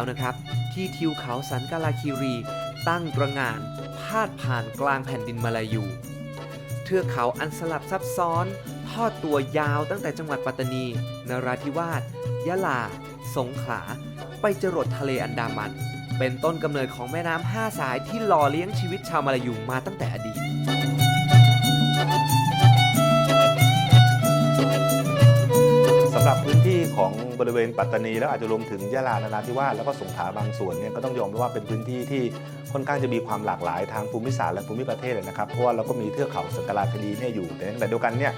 แล้วนะครับ ที่ทิวเขาสันกาลาคีรี ตั้งตระงานพาดผ่านกลางแผ่นดินมาลายู เทือกเขาอันสลับซับซ้อน ทอดตัวยาวตั้งแต่จังหวัดปัตตานี นราธิวาสยะลา สงขลา ไปจรดทะเลอันดามัน เป็นต้นกำเนิดของแม่น้ำห้าสายที่หล่อเลี้ยงชีวิตชาวมาลายูมาตั้งแต่อดีต หรับพื้นที่ของบริเวณปัตตานีแล้วอาจจะรวมถึงยะลานราธิวาสแล้วก็สงขลาบางส่วนเนี่ยก็ต้องยอมรับว่าเป็นพื้นที่ที่ค่อนข้างจะมีความหลากหลายทางภูมิศาสตร์และภูมิประเทศเลยนะครับเพราะว่าเราก็มีเทือกเขาสักการาคดีเนี่ยอยู่แต่ในขณะเดียวกันเนี่ย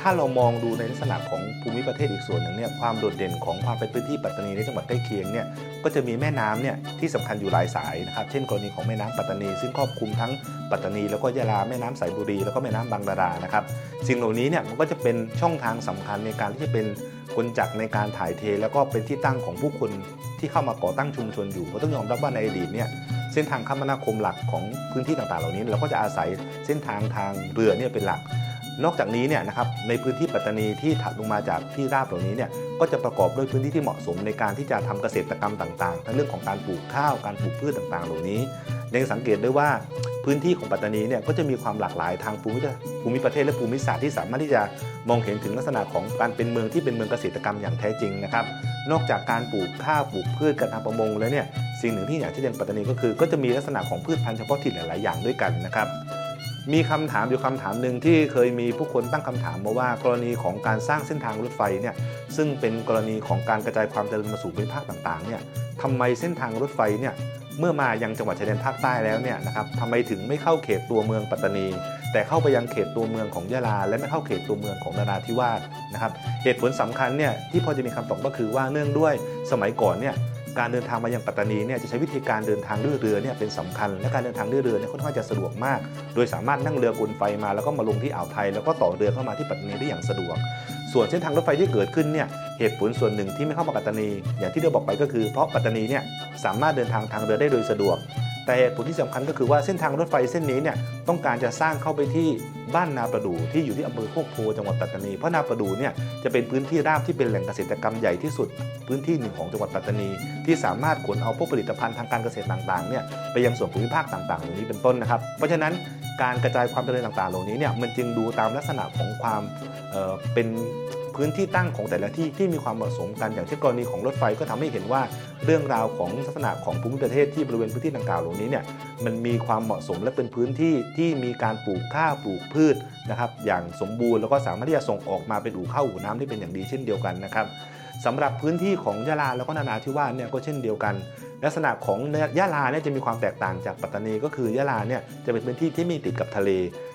ถ้าเรามองดูในลักษณะของภูมิประเทศอีกส่วนหนึ่งเนี่ยความโดดเด่นของความเป็นพื้นที่ปัตตานีในจังหวัดใกล้เคียงเนี่ยก็จะมีแม่น้ำเนี่ยที่สำคัญอยู่หลายสายนะครับเช่นกรณีของแม่น้ำปัตตานี ซึ่งครอบคลุมทั้งปัตตานีแล้วก็ยะลาแม่น้ำสายบุรีแล้วก็แม่น้ำบางดารานะครับสิ่งเหล่านี้เนี่ยมันก็จะเป็นช่องทางสำคัญในการที่จะเป็นกลจักในการถ่ายเท แล้วก็เป็นที่ตั้งของผู้คนที่เข้ามาก่อตั้งชุมชนอยู่ก็ต้องยอมรับว่าในอดีตเนี่ยเส้นทางคมนาคมหลักของพื้นที่ต่างๆ เหล่านี้ เราก็จะอาศัยเส้นทางทางเรือเนี่ยเป็นหลัก นอกจากนี้เนี่ยนะครับในพื้นที่ปัตตานีที่ถัดลงมาจากที่ราบเหล่านี้เนี่ยก็จะประกอบด้วยพื้นที่ที่เหมาะสมในการที่จะทำเกษตรกรรมต่างๆ ทั้งเรื่องของการปลูกข้าวการปลูกพืชต่างๆ เหล่านี้ยังสังเกตได้ว่าพื้นที่ของปัตตานีเนี่ยก็จะมีความหลากหลายทางภูมิภูมิประเทศและภูมิศาสตร์ที่สามารถที่จะมองเห็นถึงลักษณะของการเป็นเมืองที่เป็นเมืองเกษตรกรรมอย่างแท้จริงนะครับ นอกจากการปลูกข้าวปลูกพืชการทำประมงแล้วเนี่ยสิ่งหนึ่งที่อยากที่เด่นปัตตานีก็คือ ก็จะมีลักษณะของพืชพันธุ์เฉพาะถิ่นหลาย ๆ อย่างด้วยกันนะครับ มีคำถามอยู่คำถามหนึ่งที่เคยมีผู้คนตั้งคำถามมาว่ากรณีของการสร้างเส้นทางรถไฟเนี่ยซึ่งเป็นกรณีของการกระจายความเจริญมาสู่ภูมิภาคต่างๆเนี่ยทำไมเส้นทางรถไฟเนี่ยเมื่อมายังจังหวัดชายแดนภาคใต้แล้วเนี่ยนะครับทำไมถึงไม่เข้าเขตตัวเมืองปัตตานี แต่เข้าไปยังเขตตัวเมืองของยะลา และไม่เข้าเขตตัวเมืองของนราธิวาสนะครับเหตุผลสำคัญเนี่ยที่พอจะมีคำตอบก็คือว่าเนื่องด้วยสมัยก่อนเนี่ย การเดินทางมายังปัตตานีเนี่ยจะใช้วิธีการเดินทางด้วยเรือเนี่ยเป็นสำคัญ และการเดินทางด้วยเรือเนี่ยค่อนข้างจะสะดวกมาก โดยสามารถนั่งเรือกุลไฟมาแล้วก็มาลงที่อ่าวไทย แล้วก็ต่อเรือเข้ามาที่ปัตตานีได้อย่างสะดวก ส่วนเส้นทางรถไฟที่เกิดขึ้นเนี่ยเหตุผลส่วนหนึ่งที่ไม่เข้ามาปัตตานี อย่างที่เราบอกไปก็คือเพราะปัตตานีเนี่ยสามารถเดินทางทางเรือได้โดยสะดวก แต่ผลที่สำคัญก็คือว่าเส้นทางรถไฟเส้นนี้เนี่ยต้องการจะสร้างเข้าไปที่บ้านนาประดูที่อยู่ที่อำเภอโคกโพจังหวัดปัตตานีเพราะนาประดูเนี่ยจะเป็นพื้นที่ราบที่เป็นแหล่งเกษตรกรรมใหญ่ที่สุด พื้นที่หนึ่งของจังหวัดปัตตานี ที่สามารถขนเอาพวกผลิตภัณฑ์ทางการเกษตรต่างๆเนี่ยไปยังส่วนภูมิภาคต่างๆเหล่านี้เป็นต้นนะครับเพราะฉะนั้น การกระจายความเจริญต่างๆ เหล่านี้เนี่ยมันจึงดูตามลักษณะของความเเป็นพื้นที่ตั้งของแต่ละที่ที่มีความเหมาะสมกันอย่างเช่นกรณีของรถไฟก็ทำให้เห็นว่าเรื่องราวของลักษณะของภูมิประเทศที่บริเวณพื้นที่ดังกล่าวเหล่านี้เนี่ยมันมีความเหมาะสมและเป็นพื้นที่ที่มีการปลูกข้าวปลูกพืชนะครับอย่างสมบูรณ์แล้วก็สามารถที่จะส่งออกมาเป็นอู่ข้าวอู่น้ำได้เป็นอย่างดีเช่นเดียวกันนะครับสำหรับพื้นที่ของยะลาแล้วก็นาราธิวาสเนี่ยก็เช่นเดียวกัน ลักษณะของยะลาเนี่ยจะมีความแตกต่างจากปัตตานีก็คือยะลาเนี่ยจะเป็นพื้นที่ที่มีติดกับทะเล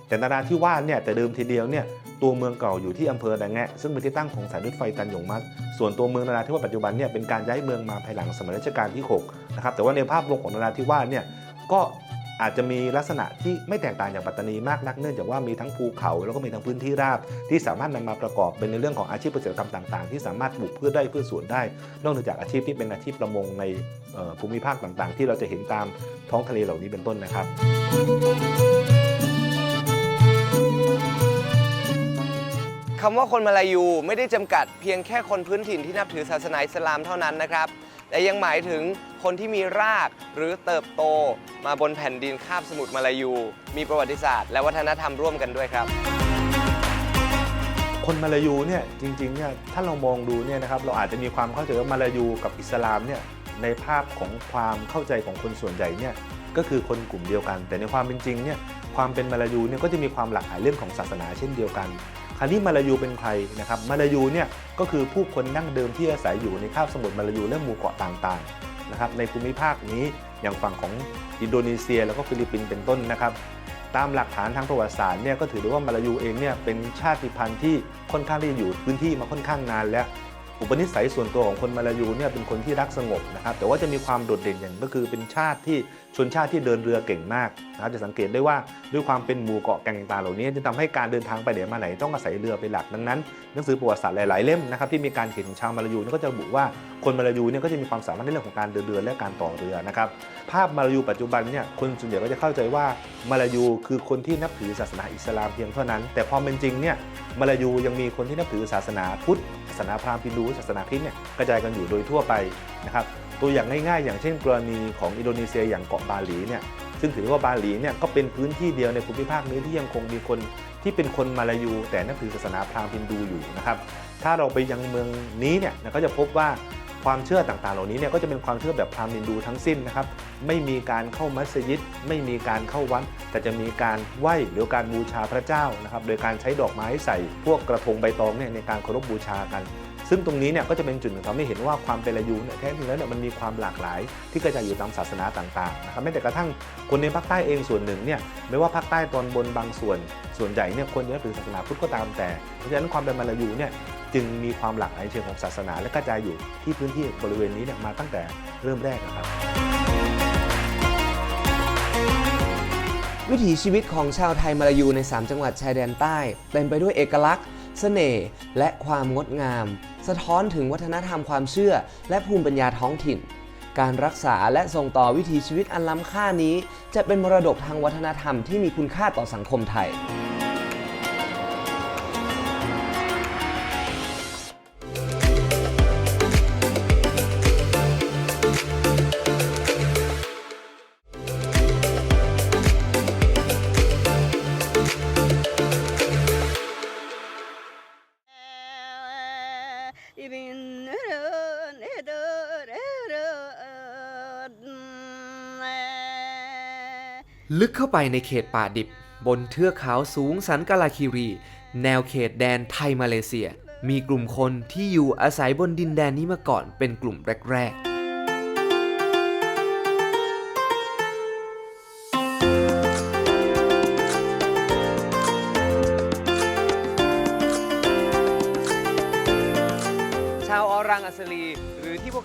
แต่นาราธิวาสเนี่ยแต่เดิมทีเดียวเนี่ยตัวเมืองเก่าอยู่ที่อำเภอแดงแงะซึ่งเป็นที่ตั้งของสายรถไฟตันหยงมัดส่วนตัวเมืองนาราธิวาสปัจจุบันเนี่ยเป็นการย้ายเมืองมาภายหลังสมัยรัชกาลที่6นะครับแต่ว่าในภาพรวมของนาราธิวาสเนี่ยก็ อาจจะมีลักษณะที่ไม่แตกต่างจากปัตตานีมากนักเนื่องจากว่ามีทั้งภูเขาแล้วก็มีทั้งพื้นที่ราบ ที่สามารถนำมาประกอบเป็นในเรื่องของอาชีพเกษตรกรรมต่างๆ ที่สามารถปลูกพืชได้พืชสวนได้ นอกเหนือจากอาชีพที่เป็นอาชีพประมงในภูมิภาคต่างๆ ที่เราจะเห็นตามท้องทะเลเหล่านี้เป็นต้นนะครับคำว่าคนมาลายูไม่ได้จำกัดเพียงแค่คนพื้นถิ่นที่นับถือศาสนาอิสลามเท่านั้นนะครับ แต่ยังหมายถึง คนที่มีรากหรือเติบโต มาบนแผ่นดินคาบสมุทรมาลายู มีประวัติศาสตร์และวัฒนธรรมร่วมกันด้วยครับคนมาลายูเนี่ยจริงๆเนี่ยถ้าเรามองดูเนี่ยนะครับเราอาจจะมีความเข้าใจว่ามาลายูกับอิสลามเนี่ยในภาพของความเข้าใจของคนส่วนใหญ่เนี่ยก็คือคนกลุ่มเดียวกัน แต่ในความเป็นจริงเนี่ยความเป็นมาลายูเนี่ยก็จะมีความหลากหลายเรื่องของศาสนาเช่นเดียวกันคราวนี้มาลายูเป็นใครนะครับมาลายูเนี่ยก็คือผู้คนดั้งเดิมที่อาศัยอยู่ในคาบสมุทรมาลายูและหมู่เกาะต่างๆ นะครับในภูมิภาคนี้อย่างฝั่งของอินโดนีเซีย แล้วก็ฟิลิปปินส์เป็นต้นนะครับ ตามหลักฐานทางประวัติศาสตร์เนี่ยก็ถือได้ว่ามาลายูเองเนี่ยเป็นชาติพันธุ์ที่ค่อนข้างที่จะอยู่พื้นที่มาค่อนข้างนานแล้ว อุปนิสัยส่วนตัวของคนมาลายูเนี่ยเป็นคนที่รักสงบนะครับแต่ว่าจะมีความโดดเด่นอย่างก็คือเป็นชาติที่ชนชาติที่เดินเรือเก่งมากนะครับจะสังเกตได้ว่าด้วยความเป็นหมู่เกาะแก่งต่างๆเหล่านี้จะทำให้การเดินทางไปไหนมาไหนต้องอาศัยเรือเป็นหลักดังนั้นหนังสือประวัติศาสตร์หลาย ๆ เล่มนะครับที่มีการเขียนถึงชาวมาลายูเนี่ยก็จะระบุว่าคนมาลายูเนี่ยก็จะมีความสามารถในเรื่องของการเดินเรือและการต่อเรือนะครับภาพมาลายูปัจจุบันเนี่ยคนส่วนใหญ่ก็จะเข้าใจว่ามาลายูคือคนที่นับถือศาสนาอิสลามเพียงเท่านั้น แต่ความเป็นจริงเนี่ย มาลายูยังมีคนที่นับถือศาสนาพุทธศาสนาพราหมณ์ฮินดูศาสนาคริสต์เนี่ยกระจายกันอยู่โดยทั่วไปนะครับตัวอย่างง่ายๆ อย่างเช่น กรณีของอินโดนีเซียอย่างเกาะบาหลีเนี่ยซึ่งถือว่าบาหลีเนี่ยก็เป็นพื้นที่เดียวในภูมิภาคนี้ที่ยังคงมีคนที่เป็นคนมาลายู แต่นับถือศาสนาพราหมณ์ฮินดูอยู่นะครับถ้าเราไปยังเมืองนี้เนี่ยก็จะพบว่า ความเชื่อต่างๆ เหล่านี้เนี่ยก็จะเป็นความเชื่อแบบพราหมณ์ฮินดูทั้งสิ้นนะครับ ไม่มีการเข้ามัสยิด ไม่มีการเข้าวัด แต่จะมีการไหว้หรือการบูชาพระเจ้านะครับ โดยการใช้ดอกไม้ใส่พวกกระทงใบตองเนี่ยในการเคารพบูชากัน ซึ่งตรงนี้เนี่ยก็จะเป็นจุดหนึ่งทำให้เห็นว่าความเป็นลายูเนี่ยแท้จริงแล้วเนี่ยมันมีความหลากหลาย ที่กระจายอยู่ตามศาสนาต่างๆนะครับแม้แต่กระทั่งคนในภาคใต้เองส่วนหนึ่งเนี่ยไม่ว่าภาคใต้ตอนบนบางส่วน ส่วนใหญ่เนี่ยคนจะนับถือศาสนาพุทธก็ตามแต่เพราะฉะนั้นความเป็นมาลายูเนี่ย จึงมีความหลากหลายเชิงของศาสนา และกระจายอยู่ที่พื้นที่บริเวณนี้เนี่ยมาตั้งแต่เริ่มแรกนะครับ วิถีชีวิตของชาวไทยมาลายูใน 3 จังหวัดชายแดนใต้เต็มไปด้วยเอกลักษณ์เสน่ห์และความงดงาม สะท้อนถึงวัฒนธรรมความเชื่อ และภูมิปัญญาท้องถิ่น การรักษาและส่งต่อวิถีชีวิตอันล้ำค่านี้ จะเป็นมรดกทางวัฒนธรรมที่มีคุณค่าต่อสังคมไทย ลึกเข้าไปในเขตป่าดิบบนเทือกเขาสูงสันกาลาคิรี แนวเขตแดนไทยมาเลเซีย มีกลุ่มคนที่อยู่อาศัยบนดินแดนนี้มาก่อนเป็นกลุ่มแรก ๆ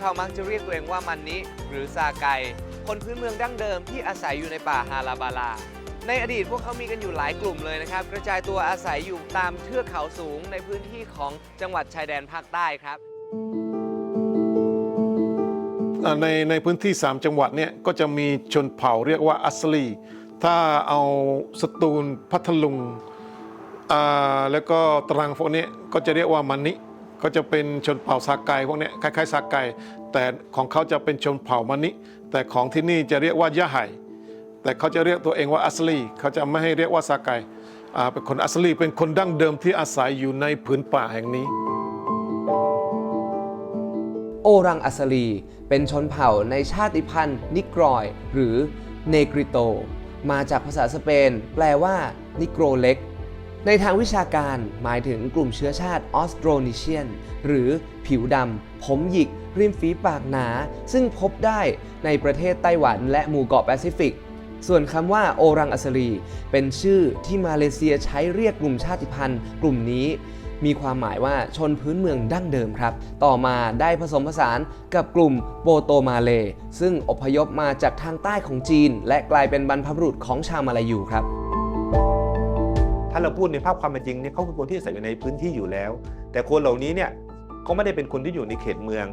เขามักจะเรียกตัวเองว่ามันนิหรือซาไก คนพื้นเมืองดั้งเดิมที่อาศัยอยู่ในป่าฮาราบาลา ในอดีตพวกเขามีกันอยู่หลายกลุ่มเลยนะครับ กระจายตัวอาศัยอยู่ตามเทือกเขาสูงในพื้นที่ของจังหวัดชายแดนภาคใต้ครับในในพื้นที่ 3 จังหวัดเนี่ยก็จะมีชนเผ่าเรียกว่าอัสลี ถ้าเอาสตูลพัทลุงแล้วก็ตรังพวกนี้ก็จะเรียกว่ามันนิ ก็จะเป็นชนเผ่าซาไกพวกนี้คล้ายๆซาไกแต่ของเขาจะเป็นชนเผ่ามันิแต่ของที่นี่จะเรียกว่ายะไห่แต่เขาจะเรียกตัวเองว่าอัสลีเขาจะไม่ให้เรียกว่าซาไกเป็นคนอัสลีเป็นคนดั้งเดิมที่อาศัยอยู่ในผืนป่าแห่งนี้ โอรังอัสลี เป็นชนเผ่าในชาติพันธุ์นิกรอย หรือเนกริโต มาจากภาษาสเปน แปลว่านิโกรเล็ก ในทางวิชาการหมายถึงกลุ่มเชื้อชาติออสโตรนิเชียน หรือผิวดำ ผมหยิก ริมฝีปากหนา ซึ่งพบได้ในประเทศไต้หวันและหมู่เกาะแปซิฟิก ส่วนคำว่าโอรังอัสลีเป็นชื่อที่มาเลเซียใช้เรียกกลุ่มชาติพันธุ์ กลุ่มนี้มีความหมายว่าชนพื้นเมืองดั้งเดิมครับ ต่อมาได้ผสมผสานกับกลุ่มโปโตมาเลซึ่งอพยพมาจากทางใต้ของจีน และกลายเป็นบรรพบุรุษของชาวมาลายูครับ ถ้าเราพูดในภาพความเป็นจริงเนี่ยเขาคือคนที่อาศัยอยู่ในพื้นที่อยู่แล้ว แต่คนเหล่านี้เนี่ยก็ไม่ได้เป็นคนที่อยู่ในเขตเมือง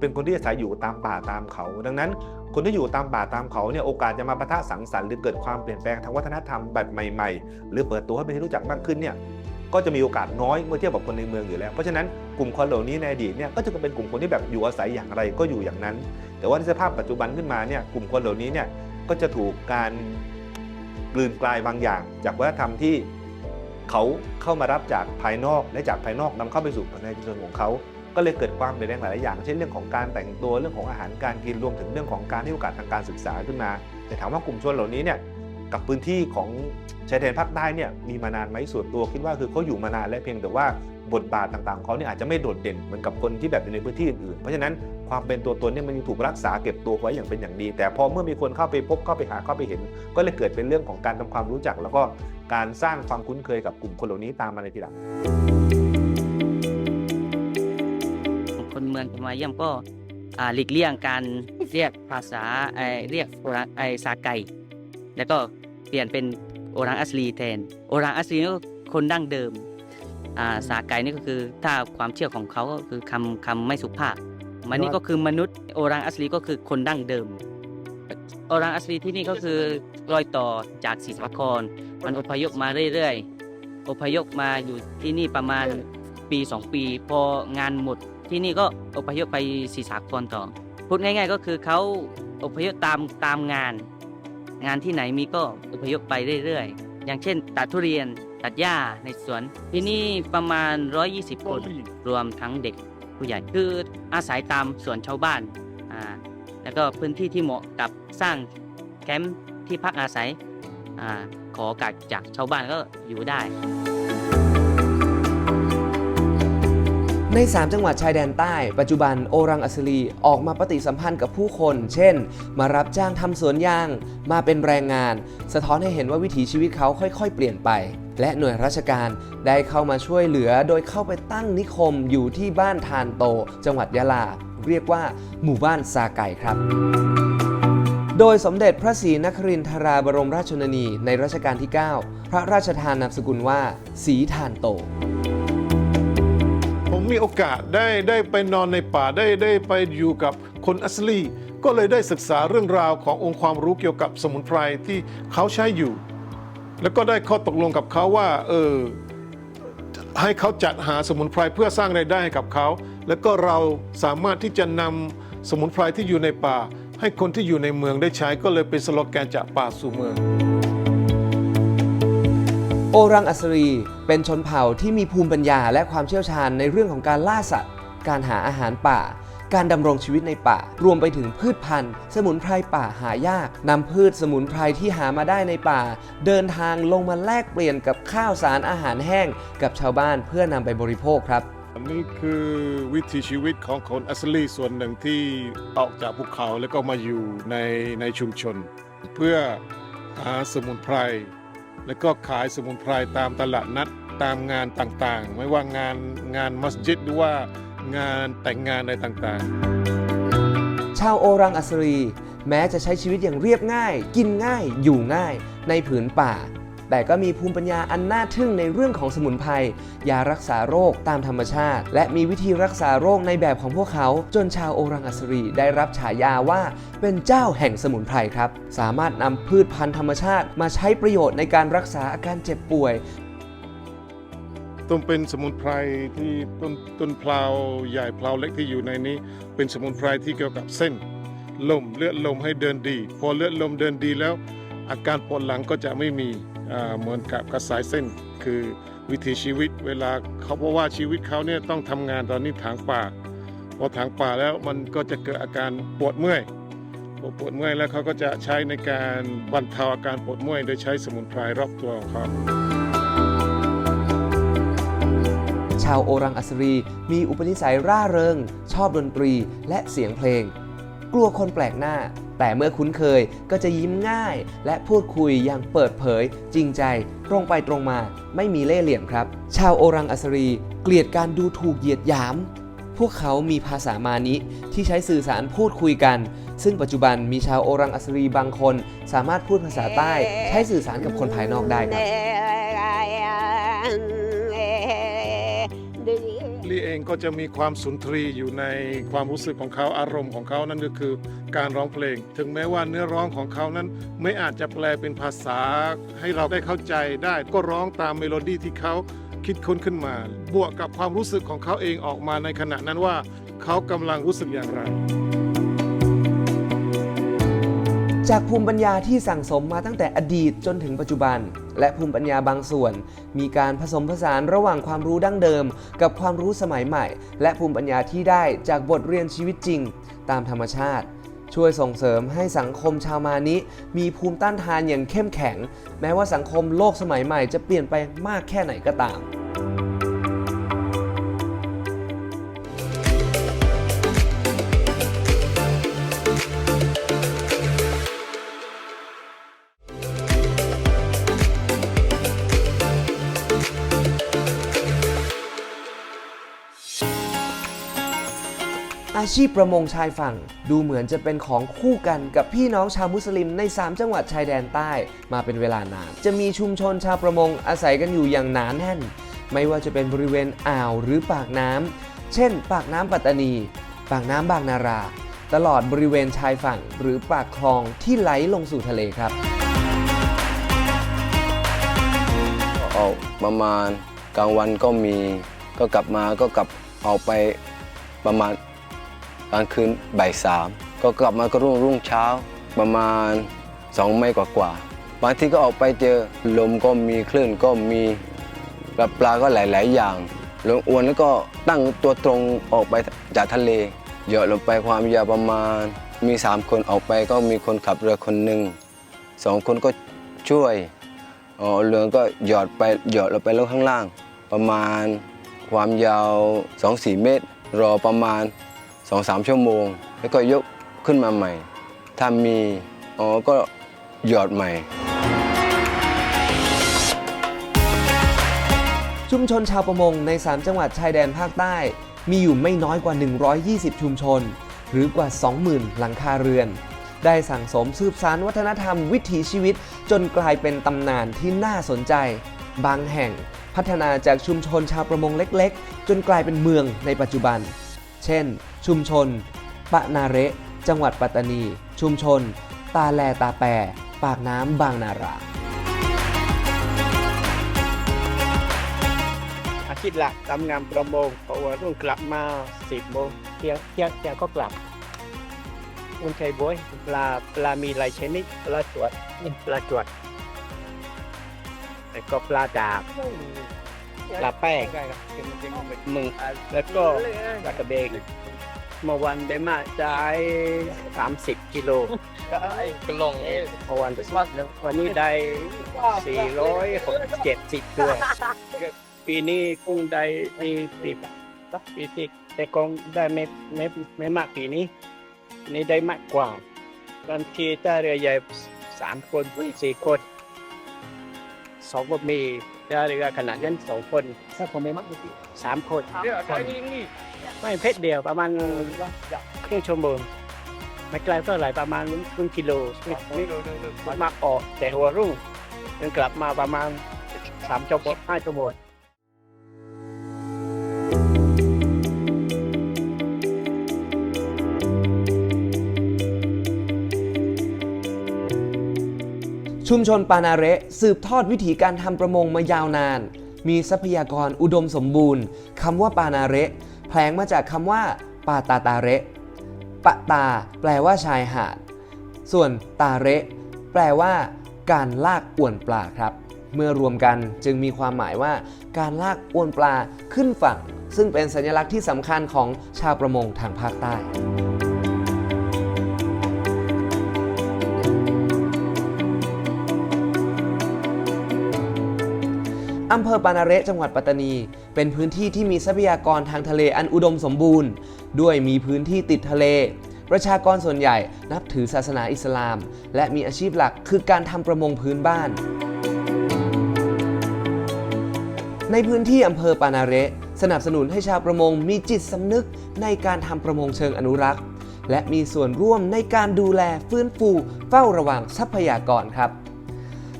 เป็นคนที่อาศัยอยู่ตามป่าตามเขา ดังนั้น คนที่อยู่ตามป่าตามเขาเนี่ยโอกาสจะมาปะทะสังสรรค์หรือเกิดความเปลี่ยนแปลงทางวัฒนธรรมแบบใหม่ๆ หรือเปิดตัวให้เป็นที่รู้จักมากขึ้นเนี่ยก็จะมีโอกาสน้อยเมื่อเทียบกับคนในเมืองอยู่แล้ว เพราะฉะนั้นกลุ่มคนเหล่านี้ในอดีตเนี่ยก็จะเป็นกลุ่มคนที่แบบอยู่อาศัยอย่างไรก็อยู่อย่างนั้น แต่ว่าในสภาพปัจจุบันขึ้นมาเนี่ยกลุ่มคนเหล่านี้เนี่ยก็จะถูกการกลืนกลายบางอย่าง จากวัฒนธรรมที่ เขาเข้ามารับจากภายนอกและจากภายนอกนำเข้าไปสู่ภายในชุมชนของเขา ก็เลยเกิดความเปลี่ยนแปลงหลายๆอย่าง เช่นเรื่องของการแต่งตัวเรื่องของอาหารการกินรวมถึงเรื่องของการให้โอกาสทางการศึกษาขึ้นมา แต่ถามว่ากลุ่มชนเหล่านี้เนี่ย กับพื้นที่ของชายแดนภาคใต้เนี่ยมีมานานไหมส่วนตัวคิดว่าคือเขาอยู่มานานและเพียงแต่ว่าบทบาทต่างๆเขาเนี่ยอาจจะไม่โดดเด่นเหมือนกับคนที่แบบอยู่ในพื้นที่อื่นๆ เพราะฉะนั้นความเป็นตัวตนเนี่ยมันถูกรักษาเก็บตัวไว้อย่างเป็นอย่างดี แต่พอเมื่อมีคนเข้าไปพบเข้าไปหาเข้าไปเห็น ก็เลยเกิดเป็นเรื่องของการทำความรู้จัก แล้วก็การสร้างความคุ้นเคยกับกลุ่มคนเหล่านี้ตามมาในทีหลังคนเมืองจะมาเยี่ยมก็หลีกเลี่ยงการเรียกภาษาเรียกโอรังไอซาไก แล้วก็เปลี่ยนเป็นโอรังอัสลีแทน โอรังอัสลีนี่ก็คนดั้งเดิมอ่าซาไกนี่ก็คือถ้าความเชื่อของเขาก็คือคำคำไม่สุภาพมันนี่ก็คือมนุษย์โอรังอัสลีก็คือคนดั้งเดิม โอรังอัสลีที่นี่ก็คือรอยต่อจากศรีสะครมันอพยพมาเรื่อยๆอพยพมาอยู่ที่นี่ประมาณปีสองปี พองานหมดที่นี่ก็อพยพไปศรีสะครต่อพูดง่าย ๆ ก็คือเขาอพยพตามตามงาน งานที่ไหนมีก็อพยพไปเรื่อยๆ อย่างเช่น ตัดทุเรียนตัดหญ้าในสวน ที่นี่ประมาณ 120 คน รวมทั้งเด็กผู้ใหญ่คืออาศัยตามสวนชาวบ้านอ่าแล้วก็พื้นที่ที่เหมาะกับสร้างแคมป์ที่พักอาศัยอาขอกักจากชาวบ้านก็อยู่ได้ ใน 3 จังหวัดชายแดนใต้ ปัจจุบันโอรังอัสลีออกมาปฏิสัมพันธ์กับผู้คน เช่น มารับจ้างทำสวนยาง มาเป็นแรงงาน สะท้อนให้เห็นว่าวิถีชีวิตเขาค่อย ๆ เปลี่ยนไป และหน่วยราชการได้เข้ามาช่วยเหลือ โดยเข้าไปตั้งนิคมอยู่ที่บ้านทานโต จังหวัดยะลา เรียกว่า หมู่บ้านซาไก่ครับโดยสมเด็จพระศรีนครินทราบรมราชชนนีในรัชกาลที่ 9 พระราชทานนามสกุลว่าศรีทานโต ผมมีโอกาสได้ได้ไปนอนในป่าได้ได้ไปอยู่กับคนอัสลี ก็เลยได้ศึกษาเรื่องราวขององค์ความรู้เกี่ยวกับสมุนไพรที่เขาใช้อยู่ แล้วก็ได้ข้อตกลงกับเขาว่าเออให้เขาจัดหาสมุนไพรเพื่อสร้างรายได้ให้กับเขา แล้วก็เราสามารถที่จะนำสมุนไพรที่อยู่ในป่า ให้คนที่อยู่ในเมืองได้ใช้ก็เลยเป็นสโลแกนจากป่าสู่เมือง อรังอัสรี เป็นชนเผ่าที่มีภูมิปัญญาและความเชี่ยวชาญในเรื่องของการล่าสัตว์ การหาอาหารป่า การดำรงชีวิตในป่า รวมไปถึงพืชพันธุ์ สมุนไพรป่าหายากนำพืชสมุนไพรที่หามาได้ในป่า เดินทางลงมาแลกเปลี่ยนกับข้าวสารอาหารแห้ง กับชาวบ้านเพื่อนำไปบริโภคครับอันนี้คือวิถีชีวิตของคนอัสลีส่วนหนึ่งที่ออกจากภูเขาแล้วก็มาอยู่ในในชุมชน เพื่อหาสมุนไพร แล้วก็ขายสมุนไพรตามตลาดนัดตามงานต่างๆ ไม่ว่างานงานมัสยิดหรือว่างานแต่งงานอะไรต่างๆ ชาวโอรังอัสรี แม้จะใช้ชีวิตอย่างเรียบง่าย กินง่ายอยู่ง่าย ในผืนป่า แต่ก็มีภูมิปัญญาอันน่าทึ่งในเรื่องของสมุนไพรยารักษาโรคตามธรรมชาติ และมีวิธีรักษาโรคในแบบของพวกเขา จนชาวโอรังอัสรีได้รับฉายาว่าเป็นเจ้าแห่งสมุนไพรครับ สามารถนำพืชพันธุ์ธรรมชาติ มาใช้ประโยชน์ในการรักษาอาการเจ็บป่วยต้นเป็นสมุนไพรที่ต้นต้นเพลาใหญ่เพลาเล็กที่อยู่ในนี้ เป็นสมุนไพรที่เกี่ยวกับเส้น ลมเลือดลมให้เดินดี พอเลือดลมเดินดีแล้ว อาการปวดหลังก็จะไม่มี เหมือนกับกระสายเส้น คือวิถีชีวิตเวลาเขาบอกว่าชีวิตเขาเนี่ยต้องทำงานตอนนี้ถางป่าพอถางป่าแล้วมันก็จะเกิดอาการปวดเมื่อยปวดเมื่อยแล้วเขาก็จะใช้ในการบรรเทาอาการปวดเมื่อย โดยใช้สมุนไพรรอบตัวของเขาชาวโอรังอัสรี มีอุปนิสัยร่าเริง ชอบดนตรีและเสียงเพลง กลัวคนแปลกหน้า แต่เมื่อคุ้นเคยก็จะยิ้มง่าย และพูดคุยอย่างเปิดเผย จริงใจ ตรงไปตรงมาไม่มีเล่ห์เหลี่ยมครับ ชาวโอรังอัสรี เกลียดการดูถูกเหยียดหยาม พวกเขามีภาษามานิที่ใช้สื่อสารพูดคุยกัน ซึ่งปัจจุบันมีชาวโอรังอัสรีบางคน สามารถพูดภาษาใต้ ใช้สื่อสารกับคนภายนอกได้ครับ องก็จะมีความสุนทรีอยู่ในความรู้สึกของเขาอารมณ์ของเขานั่นก็คือการร้องเพลง ถึงแม้ว่าเนื้อร้องของเขานั้นไม่อาจจะแปลเป็นภาษา ให้เราได้เข้าใจได้ ก็ร้องตามเมโลดี้ที่เขาคิดค้นขึ้นมา บวกกับความรู้สึกของเขาเองออกมาในขณะนั้นว่า เขากำลังรู้สึกอย่างไร จากภูมิปัญญาที่สั่งสมมาตั้งแต่อดีตจนถึงปัจจุบัน และภูมิปัญญาบางส่วน มีการผสมผสานระหว่างความรู้ดั้งเดิม กับความรู้สมัยใหม่ และภูมิปัญญาที่ได้จากบทเรียนชีวิตจริง ตามธรรมชาติ ช่วยส่งเสริมให้สังคมชาวมานิมีภูมิต้านทานอย่างเข้มแข็ง แม้ว่าสังคมโลกสมัยใหม่จะเปลี่ยนไปมากแค่ไหนก็ตาม อาชีพประมงชายฝั่ง ดูเหมือนจะเป็นของคู่กันกับพี่น้องชาวมุสลิมใน 3 จังหวัดชายแดนใต้ มาเป็นเวลานาน จะมีชุมชนชาวประมงอาศัยกันอยู่อย่างหนานแน่น ไม่ว่าจะเป็นบริเวณอ่าวหรือปากน้ำเช่น ปากน้ำปัตตานี ปากน้ำบางนารา ตลอดบริเวณชายฝั่ง หรือปากคลองที่ไหลลงสู่ทะเลครับ ออกประมาณกลางวันก็มี ก็กลับมาก็กลับออกไปประมาณ กลางคืนบ่ายสามก็กลับมาก็รุ่งรุ่งเช้าประมาณสองไมล์กว่าๆบางทีก็ออกไปเจอลมก็มีคลื่นก็มีปลาปลาก็หลาย ๆ อย่างลงอวนแล้วก็ตั้งตัวตรงออกไปจากทะเลเหยาะลงไปความยาวประมาณ มีสามคนออกไปก็มีคนขับเรือคนหนึ่งสองคนก็ช่วยอ๋อเรือก็หยอดไปหยอดลงไปลงข้างล่าง ประมาณความยาว 2-4 เมตร รอประมาณ 2-3ชั่วโมง แล้วก็ยกขึ้นมาใหม่ ถ้ามีอ๋อก็หยอดใหม่ ชุมชนชาวประมงใน 3 จังหวัดชายแดนภาคใต้ มีอยู่ไม่น้อยกว่า 120 ชุมชน หรือกว่า 20,000 หลังคาเรือน ได้สั่งสมสืบสารวัฒนธรรมวิถีชีวิต จนกลายเป็นตำนานที่น่าสนใจ บางแห่งพัฒนาจากชุมชนชาวประมงเล็ก ๆ จนกลายเป็นเมืองในปัจจุบัน เช่น ชุมชน ปะนาเระจังหวัดปัตตานี ชุมชน ตาแลตาแปรปากน้ำบางนาราอาชีพหลักทำงานประมงเพราะว่าต้องกลับมาสิบโมงเที่ยงเที่ยงเที่ยงก็กลับอุ้นไชบวยปลาปลามีหลายชนิดปลาจวดนี่ปลาจวดแล้วก็ปลาดาบปลาแป้งมึงแล้วก็ปลากระเบง เมื่อวันได้มาได้สามสิบกิโลกลงเมื่อวันวันนี้ได้สี่ร้อยหกเจ็ดสิบด้วยปีนี้กุ้งได้ดีสิบปีที่แต่กองได้ไม่ไม่ไม่มากปีนี้ปีนี้ได้มากกว่าบางทีถ้าเรือใหญ่สามคนสี่คนสองก็มีถ้าเรือขนาดนั้นสองคนถ้าผมไม่มากสามคน ไม่เพชรเดียวประมาณเครึ่องชั่วโมงไม่ไกลเท่าไหร่ประมาณครึ่งกิโลมาออกแต่หัวรุ่งยังกลับมาประมาณสามชั่วโมงห้าชั่วโมงชุมชนปานาเระสืบทอดวิถีการทำประมงมายาวนาน มีทรัพยากรอุดมสมบูรณ์คำว่าปานาเระ แผลงมาจากคำว่าปาตาตาเระปะตา แปลว่าชายหาด ส่วนตาเระแปลว่า การลากอวนปลาครับ เมื่อรวมกันจึงมีความหมายว่า การลากอวนปลาขึ้นฝั่ง ซึ่งเป็นสัญลักษณ์ที่สำคัญของชาวประมงทางภาคใต้ อำเภอปานาเระจังหวัดปัตตานี เป็นพื้นที่ที่มีทรัพยากรทางทะเลอันอุดมสมบูรณ์ ด้วยมีพื้นที่ติดทะเล ประชากรส่วนใหญ่นับถือศาสนาอิสลาม และมีอาชีพหลักคือการทำประมงพื้นบ้าน ในพื้นที่อำเภอปานาเระสนับสนุนให้ชาวประมงมีจิตสำนึกในการทำประมงเชิงอนุรักษ์ และมีส่วนร่วมในการดูแลฟื้นฟูเฝ้าระวังทรัพยากรครับ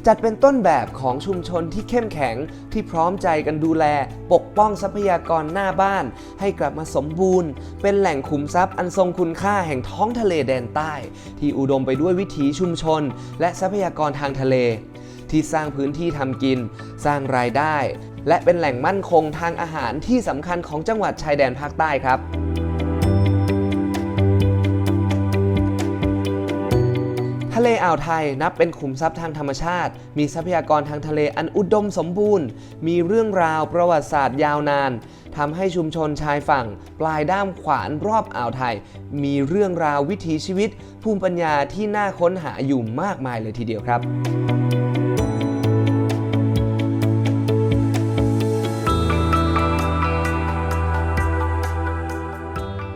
จัดเป็นต้นแบบของชุมชนที่เข้มแข็งที่พร้อมใจกันดูแล ปกป้องทรัพยากรหน้าบ้าน ให้กลับมาสมบูรณ์ เป็นแหล่งขุมทรัพย์อันทรงคุณค่าแห่งท้องทะเลแดนใต้ ที่อุดมไปด้วยวิถีชุมชน และทรัพยากรทางทะเล ที่สร้างพื้นที่ทำกิน สร้างรายได้ และเป็นแหล่งมั่นคงทางอาหารที่สำคัญของจังหวัดชายแดนภาคใต้ครับ ทะเลอ่าวไทยนับเป็นขุมทรัพย์ทางธรรมชาติ มีทรัพยากรทางทะเลอันอุดมสมบูรณ์ มีเรื่องราวประวัติศาสตร์ยาวนานทำให้ชุมชนชายฝั่ง ปลายด้ามขวานรอบอ่าวไทย มีเรื่องราววิถีชีวิต ภูมิปัญญาที่น่าค้นหาอยู่มากมายเลยทีเดียวครับ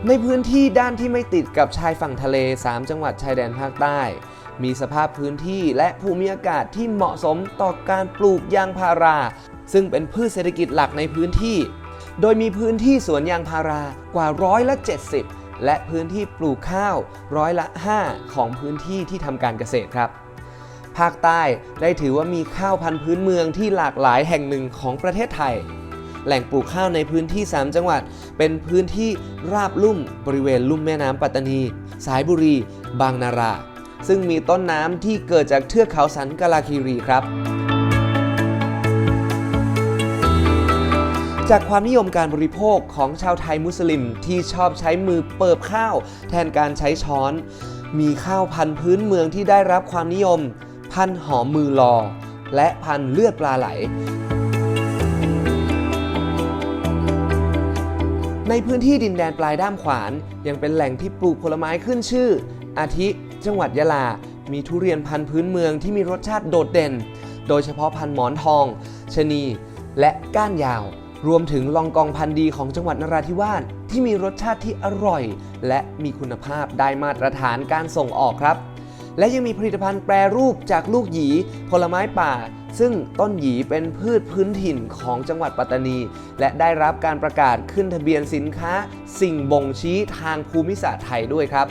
ในพื้นที่ด้านที่ไม่ติดกับชายฝั่งทะเล 3 จังหวัดชายแดนภาคใต้ มีสภาพพื้นที่และภูมิอากาศที่เหมาะสมต่อการปลูกยางพารา ซึ่งเป็นพืชเศรษฐกิจหลักในพื้นที่ โดยมีพื้นที่สวนยางพารากว่าร้อยละ 70 และพื้นที่ปลูกข้าวร้อยละ 5 ของพื้นที่ที่ทำการเกษตรครับ ภาคใต้ได้ถือว่ามีข้าวพันธุ์พื้นเมืองที่หลากหลายแห่งหนึ่งของประเทศไทยแหล่งปลูกข้าวในพื้นที่ 3 จังหวัด เป็นพื้นที่ราบลุ่มบริเวณลุ่มแม่น้ำปัตตานี สายบุรี บางนารา ซึ่งมีต้นน้ำที่เกิดจากเทือกเขาสันกาลาคีรีครับจากความนิยมการบริโภคของชาวไทยมุสลิมที่ชอบใช้มือเปิบข้าว แทนการใช้ช้อน มีข้าวพันธุ์พื้นเมืองที่ได้รับความนิยม พันหอมมือลอ และพันเลือดปลาไหล ในพื้นที่ดินแดนปลายด้ามขวาน ยังเป็นแหล่งที่ปลูกผลไม้ขึ้นชื่อ อาทิ จังหวัดยะลา มีทุเรียนพันธุ์พื้นเมืองที่มีรสชาติโดดเด่น โดยเฉพาะพันธุ์หมอนทองชะนี และก้านยาว รวมถึงลองกองพันธุ์ดีของจังหวัดนราธิวาสที่มีรสชาติที่อร่อย และมีคุณภาพได้มาตรฐานการส่งออกครับ และยังมีผลิตภัณฑ์แปรรูปจากลูกหยี ผลไม้ป่า ซึ่งต้นหยีเป็นพืชพื้นถิ่นของจังหวัดปัตตานี และได้รับการประกาศขึ้นทะเบียนสินค้า สิ่งบ่งชี้ทางภูมิศาสตร์ไทยด้วยครับ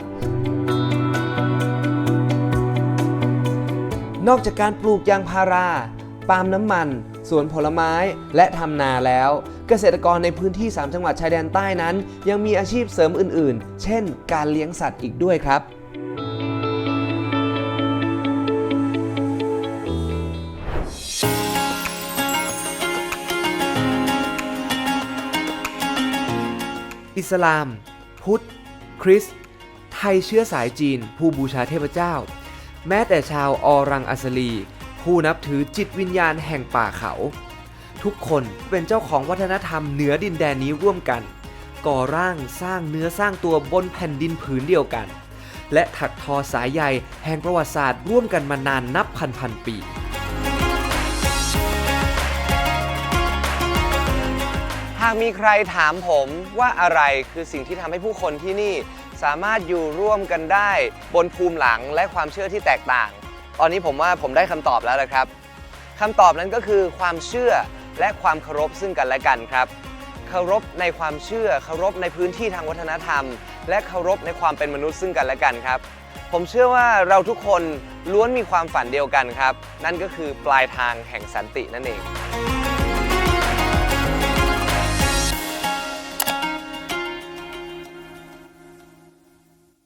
นอกจากการปลูกยางพารา ปาล์มน้ำมัน สวนผลไม้ และทำนาแล้ว เกษตรกรในพื้นที่ 3 จังหวัดชายแดนใต้นั้น ยังมีอาชีพเสริมอื่น ๆ เช่น การเลี้ยงสัตว์อีกด้วยครับอิสลาม พุทธ คริสต์ ไทยเชื้อสายจีน ผู้บูชาเทพเจ้า แม้แต่ชาวออรังอัสลี ผู้นับถือจิตวิญญาณแห่งป่าเขา ทุกคนเป็นเจ้าของวัฒนธรรมเหนือดินแดนนี้ร่วมกัน ก่อร่างสร้างเนื้อสร้างตัวบนแผ่นดินผืนเดียวกัน และถักทอสายใยแห่งประวัติศาสตร์ร่วมกันมานานนับพันพันปีหากมีใครถามผมว่าอะไรคือสิ่งที่ทำให้ผู้คนที่นี่ สามารถอยู่ร่วมกันได้บนภูมิหลังและความเชื่อที่แตกต่าง ตอนนี้ผมว่าผมได้คำตอบแล้วนะครับคำตอบนั้นก็คือความเชื่อและความเคารพซึ่งกันและกันครับเคารพในความเชื่อเคารพในพื้นที่ทางวัฒนธรรม และเคารพในความเป็นมนุษย์ซึ่งกันและกันครับ ผมเชื่อว่าเราทุกคนล้วนมีความฝันเดียวกันครับ นั่นก็คือปลายทางแห่งสันตินั่นเอง